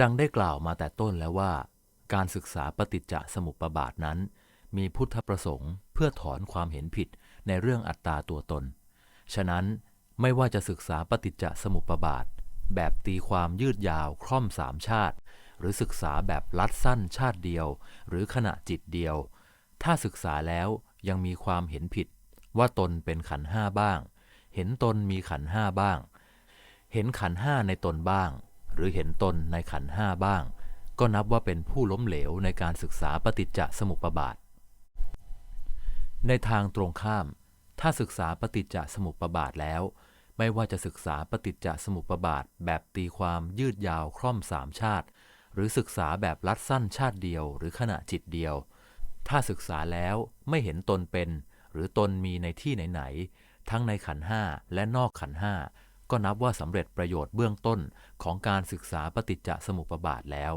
ดังได้กล่าวมาแต่ต้นแล้วว่า การศึกษาปฏิจจสมุปบาทนั้น มีพุทธประสงค์เพื่อถอนความเห็นผิดในเรื่องอัตตาตัวตน ฉะนั้นไม่ว่าจะศึกษาปฏิจจสมุปบาท แบบตีความยืดยาวคล่อมสามชาติ หรือศึกษาแบบลัดสั้นชาติเดียว หรือขณะจิตเดียว ถ้าศึกษาแล้วยังมีความเห็นผิด ว่าตนเป็นขันห้าบ้าง เห็นตนมีขันห้าบ้าง เห็นขันห้าในตนบ้าง หรือเห็นตนในขันห้าบ้าง ก็นับว่าเป็นผู้ล้มเหลวในการศึกษาปฏิจจสมุปบาท ในทางตรงข้าม ถ้าศึกษาปฏิจจสมุปบาทแล้ว ไม่ว่าจะศึกษาปฏิจจสมุปบาท แบบตีความยืดยาวคล่อมสามชาติ หรือศึกษาแบบลัดสั้นชาติเดียวหรือขณะจิตเดียว ถ้าศึกษาแล้วไม่เห็นตนเป็น หรือตนมีในที่ไหนๆทั้งในขันห้าและนอกขันห้า ก็นับว่าสำเร็จประโยชน์เบื้องต้นของการศึกษาปฏิจจสมุปบาทแล้ว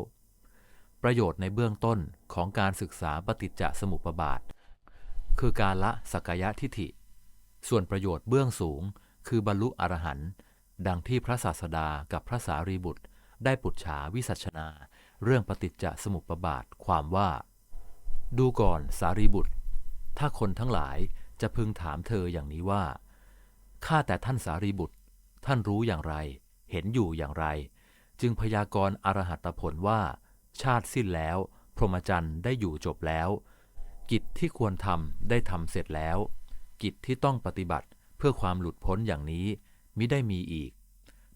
ประโยชน์ในเบื้องต้นของการศึกษาปฏิจจสมุปบาท คือการละสักกายทิฏฐิ ส่วนประโยชน์เบื้องสูง คือบรรลุอรหันต์ดังที่พระศาสดากับพระสารีบุตร ได้ปุจฉาวิสัชนา เรื่องปฏิจจสมุปบาทความว่า ดูก่อนสารีบุตร ถ้าคนทั้งหลายจะพึงถามเธออย่างนี้ว่าข้าแต่ท่านสารีบุตร ท่านรู้อย่างไร เห็นอยู่อย่างไร จึงพยากรณ์อรหัตผลว่า ชาติสิ้นแล้ว พรหมจรรย์ได้อยู่จบแล้ว กิจที่ควรทำได้ทำเสร็จแล้ว กิจที่ต้องปฏิบัติเพื่อความหลุดพ้นอย่างนี้มิได้มีอีก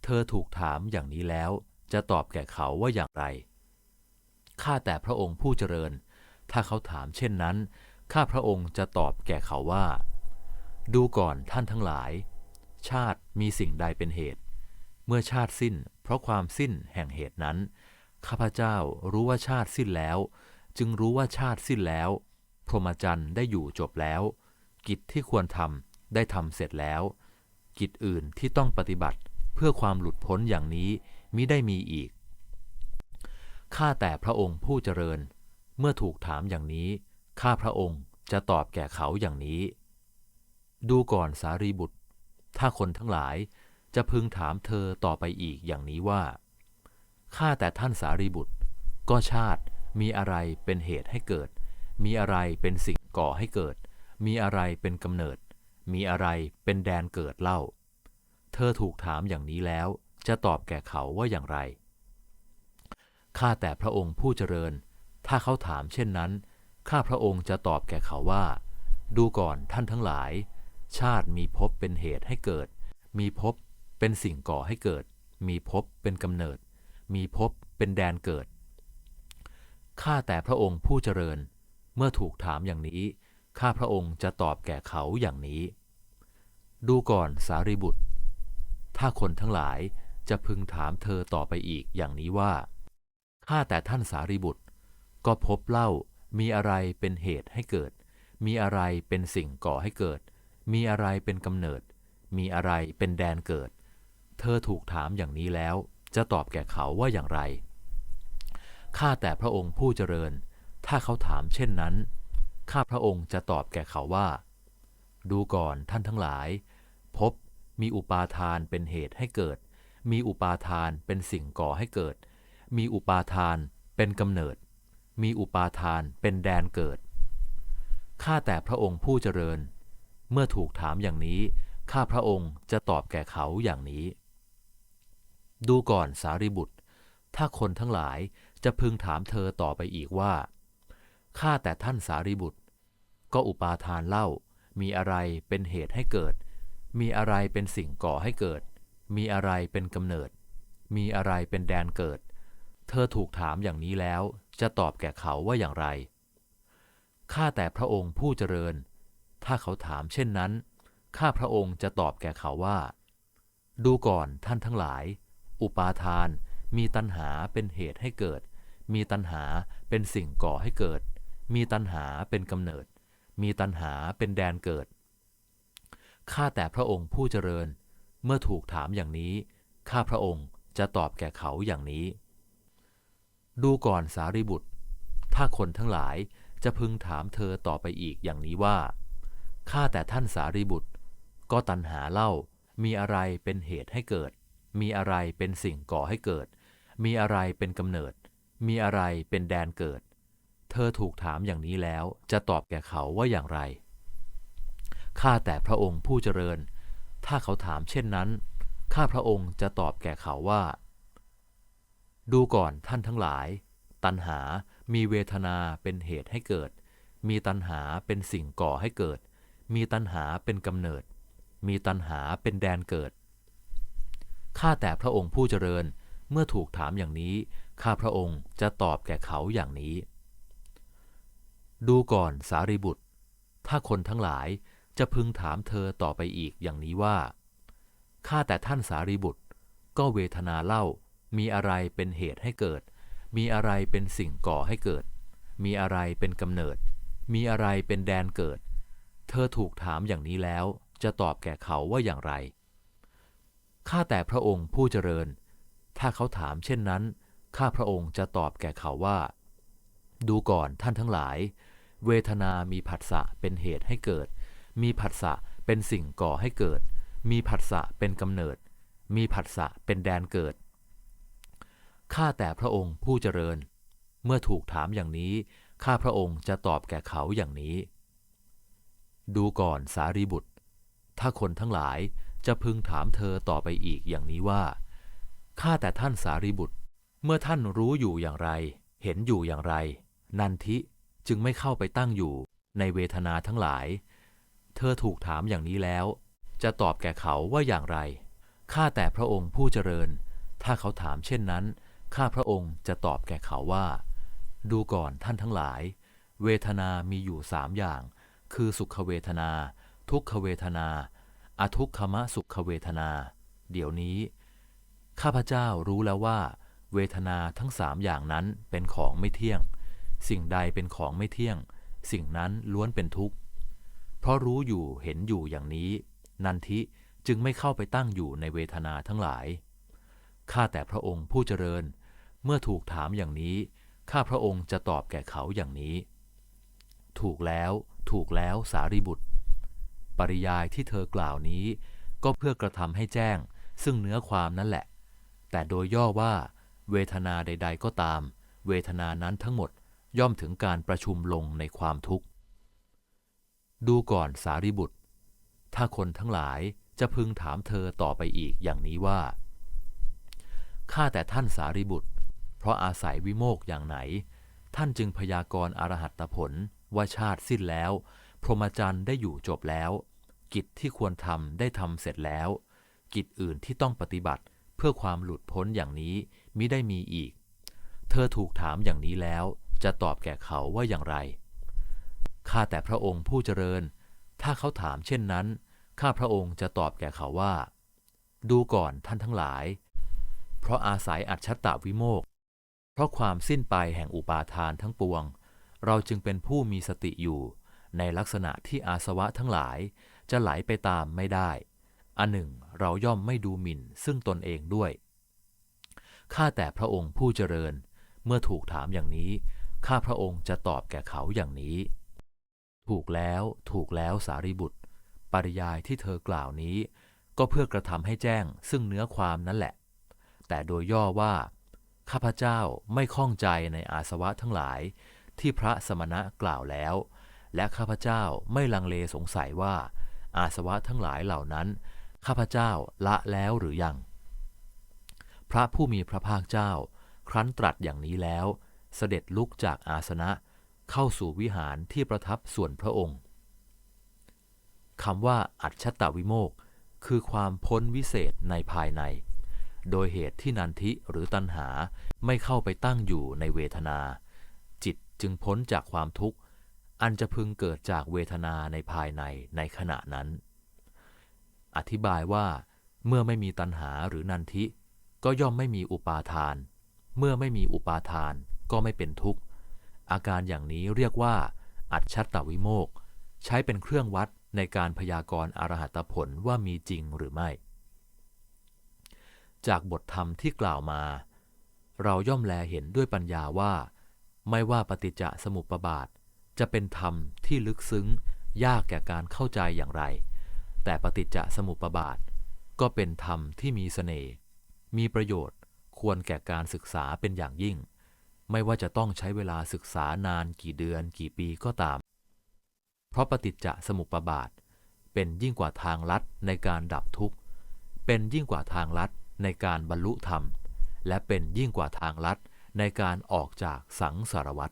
เธอถูกถามอย่างนี้แล้ว จะตอบแก่เขาว่าอย่างไรข้าแต่พระองค์ผู้เจริญ ถ้าเขาถามเช่นนั้น ข้าพระองค์จะตอบแก่เขาว่า ดูก่อนท่านทั้งหลาย ชาติมีสิ่งใดเป็นเหตุ เมื่อชาติสิ้น เพราะความสิ้นแห่งเหตุนั้น ข้าพเจ้ารู้ว่าชาติสิ้นแล้ว จึงรู้ว่าชาติสิ้นแล้ว พรหมจรรย์ได้อยู่จบแล้ว กิจที่ควรทำได้ทำเสร็จแล้ว กิจอื่นที่ต้องปฏิบัติเพื่อความหลุดพ้นอย่างนี้มิได้มีอีก ข้าแต่พระองค์ผู้เจริญ เมื่อถูกถามอย่างนี้ ข้าพระองค์จะตอบแก่เขาอย่างนี้ ดูก่อนสารีบุตร ถ้าคนทั้งหลายจะพึงถามเธอต่อไปอีกอย่างนี้ว่า ข้าแต่ท่านสารีบุตร ก็ชาติมีอะไรเป็นเหตุให้เกิด มีอะไรเป็นสิ่งก่อให้เกิด มีอะไรเป็นกำเนิด มีอะไรเป็นแดนเกิดเล่า เธอถูกถามอย่างนี้แล้ว จะตอบแก่เขาว่าอย่างไร ข้าแต่พระองค์ผู้เจริญ ถ้าเขาถามเช่นนั้น ข้าพระองค์จะตอบแก่เขาว่า ดูก่อนท่านทั้งหลาย ชาติมีภพเป็นเหตุให้เกิด มีภพเป็นสิ่งก่อให้เกิด มีภพเป็นกำเนิด มีภพเป็นแดนเกิด ข้าแต่พระองค์ผู้เจริญ เมื่อถูกถามอย่างนี้ ข้าพระองค์จะตอบแก่เขาอย่างนี้ ดูก่อนสารีบุตร ถ้าคนทั้งหลายจะพึงถามเธอต่อไปอีกอย่างนี้ว่า ข้าแต่ท่านสารีบุตร ก็พบเล่ามีอะไรเป็นเหตุให้เกิด มีอะไรเป็นสิ่งก่อให้เกิด มีอะไรเป็นกำเนิด มีอะไรเป็นแดนเกิด เธอถูกถามอย่างนี้แล้ว จะตอบแก่เขาว่าอย่างไร ข้าแต่พระองค์ผู้เจริญ ถ้าเขาถามเช่นนั้น ข้าพระองค์จะตอบแก่เขาว่า ดูก่อนท่านทั้งหลาย พบมีอุปาทานเป็นเหตุให้เกิด มีอุปาทานเป็นสิ่งก่อให้เกิด มีอุปาทานเป็นกำเนิด มีอุปาทานเป็นแดนเกิด ข้าแต่พระองค์ผู้เจริญ เมื่อถูกถามอย่างนี้ ข้าพระองค์จะตอบแก่เขาอย่างนี้ ดูก่อนสารีบุตร ถ้าคนทั้งหลายจะพึงถามเธอต่อไปอีกว่า ข้าแต่ท่านสารีบุตร ก็อุปาทานเล่า มีอะไรเป็นเหตุให้เกิด มีอะไรเป็นสิ่งก่อให้เกิด มีอะไรเป็นกำเนิด มีอะไรเป็นแดนเกิด เธอถูกถามอย่างนี้แล้วจะตอบแก่เขาว่าอย่างไร ข้าแต่พระองค์ผู้เจริญ ถ้าเขาถามเช่นนั้น ข้าพระองค์จะตอบแก่เขาว่า ดูก่อนท่านทั้งหลาย อุปาทาน มีตัณหาเป็นเหตุให้เกิด มีตัณหาเป็นสิ่งก่อให้เกิด มีตัณหาเป็นกำเนิด มีตัณหาเป็นแดนเกิด ข้าแต่พระองค์ผู้เจริญ เมื่อถูกถามอย่างนี้ ข้าพระองค์จะตอบแก่เขาอย่างนี้ ดูก่อนสารีบุตร ถ้าคนทั้งหลายจะพึงถามเธอต่อไปอีกอย่างนี้ว่า ข้าแต่ท่านสารีบุตร ก็ตัณหาเล่า มีอะไรเป็นเหตุให้เกิด มีอะไรเป็นสิ่งก่อให้เกิด มีอะไรเป็นกำเนิด มีอะไรเป็นแดนเกิด เธอถูกถามอย่างนี้แล้วจะตอบแก่เขาว่าอย่างไร ข้าแต่พระองค์ผู้เจริญ ถ้าเขาถามเช่นนั้น ข้าพระองค์จะตอบแก่เขาว่า ดูก่อนท่านทั้งหลาย ตัณหามีเวทนาเป็นเหตุให้เกิด มีตัณหาเป็นสิ่งก่อให้เกิด มีตัณหาเป็นกำเนิด มีตัณหาเป็นแดนเกิด ข้าแต่พระองค์ผู้เจริญเมื่อถูกถามอย่างนี้ ข้าพระองค์จะตอบแก่เขาอย่างนี้ ดูก่อนสารีบุตร ถ้าคนทั้งหลายจะพึงถามเธอต่อไปอีกอย่างนี้ว่า ข้าแต่ท่านสารีบุตร ก็เวทนาเล่า มีอะไรเป็นเหตุให้เกิด มีอะไรเป็นสิ่งก่อให้เกิด มีอะไรเป็นกำเนิด มีอะไรเป็นแดนเกิด เธอถูกถามอย่างนี้แล้วจะตอบแก่เขาว่าอย่างไร ข้าแต่พระองค์ผู้เจริญ ถ้าเขาถามเช่นนั้น ข้าพระองค์จะตอบแก่เขาว่า ดูก่อนท่านทั้งหลาย เวทนามีผัสสะเป็นเหตุให้เกิด มีผัสสะเป็นสิ่งก่อให้เกิด มีผัสสะเป็นกำเนิด มีผัสสะเป็นแดนเกิด ข้าแต่พระองค์ผู้เจริญ เมื่อถูกถามอย่างนี้ ข้าพระองค์จะตอบแก่เขาอย่างนี้ ดูก่อนสารีบุตร ถ้าคนทั้งหลายจะพึงถามเธอต่อไปอีกอย่างนี้ว่า ข้าแต่ท่านสารีบุตร เมื่อท่านรู้อยู่อย่างไร เห็นอยู่อย่างไร นันทิจึงไม่เข้าไปตั้งอยู่ในเวทนาทั้งหลาย เธอถูกถามอย่างนี้แล้ว จะตอบแก่เขาว่าอย่างไร ข้าแต่พระองค์ผู้เจริญ ถ้าเขาถามเช่นนั้น ข้าพระองค์จะตอบแก่เขาว่า ดูก่อนท่านทั้งหลาย เวทนามีอยู่สามอย่าง คือสุขเวทนา ทุกขเวทนา อทุกขมสุขเวทนา เดี๋ยวนี้ ข้าพเจ้ารู้แล้วว่า เวทนาทั้งสามอย่างนั้นเป็นของไม่เที่ยง สิ่งใดเป็นของไม่เที่ยง สิ่งนั้นล้วนเป็นทุกข์ เพราะรู้อยู่เห็นอยู่อย่างนี้ นันทิจึงไม่เข้าไปตั้งอยู่ในเวทนาทั้งหลาย ข้าแต่พระองค์ผู้เจริญ เมื่อถูกถามอย่างนี้ ข้าพระองค์จะตอบแก่เขาอย่างนี้ ถูกแล้ว ถูกแล้วสารีบุตร ปริยายที่เธอกล่าวนี้ ก็เพื่อกระทำให้แจ้ง ซึ่งเนื้อความนั่นแหละ แต่โดยย่อว่า เวทนาใด ๆ ก็ตาม เวทนานั้นทั้งหมดย่อมถึงการประชุมลงในความทุกข์ ดูก่อนสารีบุตร ถ้าคนทั้งหลายจะพึงถามเธอต่อไปอีกอย่างนี้ว่า ข้าแต่ท่านสารีบุตร เพราะอาศัยวิโมกข์อย่างไหน ท่านจึงพยากรณ์อรหัตผล ว่าชาติสิ้นแล้ว พรหมจรรย์ได้อยู่จบแล้ว กิจที่ควรทำได้ทำเสร็จแล้ว กิจอื่นที่ต้องปฏิบัติเพื่อความหลุดพ้นอย่างนี้มิได้มีอีก เธอถูกถามอย่างนี้แล้ว จะตอบแก่เขาว่าอย่างไร ข้าแต่พระองค์ผู้เจริญ ถ้าเขาถามเช่นนั้น ข้าพระองค์จะตอบแก่เขาว่า ดูก่อนท่านทั้งหลาย เพราะอาศัยอัจฉตวิโมกเพราะความสิ้นไปแห่งอุปาทานทั้งปวง เราจึงเป็นผู้มีสติอยู่ ในลักษณะที่อาสวะทั้งหลาย จะไหลไปตามไม่ได้ อันหนึ่ง เราย่อมไม่ดูหมิ่นซึ่งตนเองด้วย ข้าแต่พระองค์ผู้เจริญ เมื่อถูกถามอย่างนี้ ข้าพระองค์จะตอบแก่เขาอย่างนี้ ถูกแล้ว ถูกแล้วสารีบุตร ปริยายที่เธอกล่าวนี้ ก็เพื่อกระทำให้แจ้งซึ่งเนื้อความนั่นแหละ แต่โดยย่อว่า ข้าพเจ้าไม่ข้องใจในอาสวะทั้งหลาย ที่พระสมณะกล่าวแล้ว และข้าพเจ้าไม่ลังเลสงสัยว่า อาสวะทั้งหลายเหล่านั้น ข้าพเจ้าละแล้วหรือยัง พระผู้มีพระภาคเจ้า ครั้นตรัสอย่างนี้แล้ว เสด็จลุกจากอาสนะ เข้าสู่วิหารที่ประทับส่วนพระองค์คำว่าอัจฉตวิโมกคือความพ้นวิเศษในภายใน โดยเหตุที่นันทิหรือตัณหาไม่เข้าไปตั้งอยู่ในเวทนา จึงพ้นจากความทุกข์ อันจะพึงเกิดจากเวทนาในภายในในขณะนั้น อธิบายว่า เมื่อไม่มีตัณหาหรือนันทิ ก็ย่อมไม่มีอุปาทาน เมื่อไม่มีอุปาทานก็ไม่เป็นทุกข์ อาการอย่างนี้เรียกว่า อัจฉตวิโมกใช้เป็นเครื่องวัดในการพยากรณ์อรหัตผลว่ามีจริงหรือไม่ จากบทธรรมที่กล่าวมา เราย่อมแลเห็นด้วยปัญญาว่า ไม่ว่าปฏิจจสมุปบาท จะเป็นธรรมที่ลึกซึ้ง ยากแก่การเข้าใจอย่างไร แต่ปฏิจจสมุปบาท ก็เป็นธรรมที่มีเสน่ห์มีประโยชน์ควรแก่การศึกษาเป็นอย่างยิ่ง ไม่ว่าจะต้องใช้เวลาศึกษานานกี่เดือนกี่ปีก็ตาม เพราะปฏิจจสมุปบาท เป็นยิ่งกว่าทางลัดในการดับทุกข์ เป็นยิ่งกว่าทางลัดในการบรรลุธรรม และเป็นยิ่งกว่าทางลัด ในการออกจากสังสารวัฏ